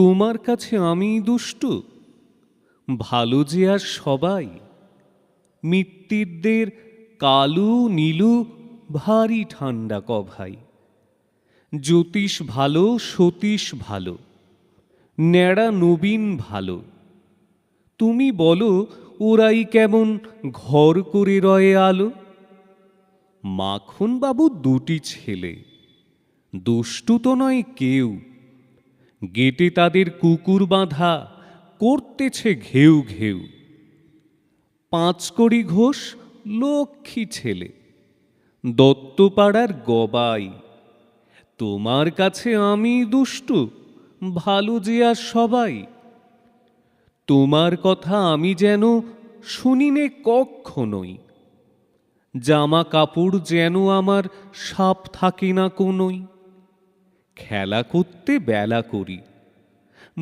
তোমার কাছে আমি দুষ্টু। ভালো যে আর সবাই। মিত্তিরদের কালু নীলু ভারী ঠান্ডা কভাই। জ্যোতিষ ভালো, সতীশ ভালো। ন্যাড়া নবীন ভালো। তুমি বলো, ওরাই কেমন ঘর করে রয়ে আলো? মাখন বাবু দুটি ছেলে। দুষ্টু তো নয় কেউ। গেটে তাদের কুকুর বাঁধা, করতেছে ঘেউ ঘেউ। পাঁচকড়ি ঘোষ লক্ষ্মী ছেলে, দত্তপাড়ার গবাই। তোমার কাছে আমি দুষ্টু, ভালো যে আর সবাই। তোমার কথা আমি যেন শুনিনে কক্ষণই, জামা কাপড় যেন আমার সাপ থাকে না কোনোই। খেলা করতে বেলা করি,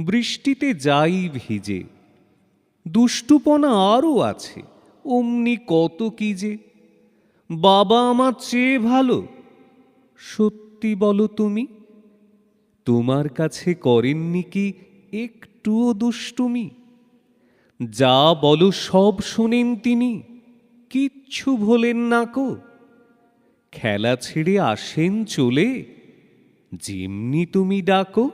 বৃষ্টিতে যাই ভিজে, দুষ্টুপনা আরও আছে, অমনি কত কি যে, বাবা আমার চেয়ে ভালো, সত্যি বলো তুমি, তোমার কাছে করেননি কি একটুও দুষ্টুমি, যা বলো সব শোনেন তিনি, কিচ্ছু ভোলেন না কো, খেলা ছেড়ে আসেন চলে যেমনি তুমি ডাকো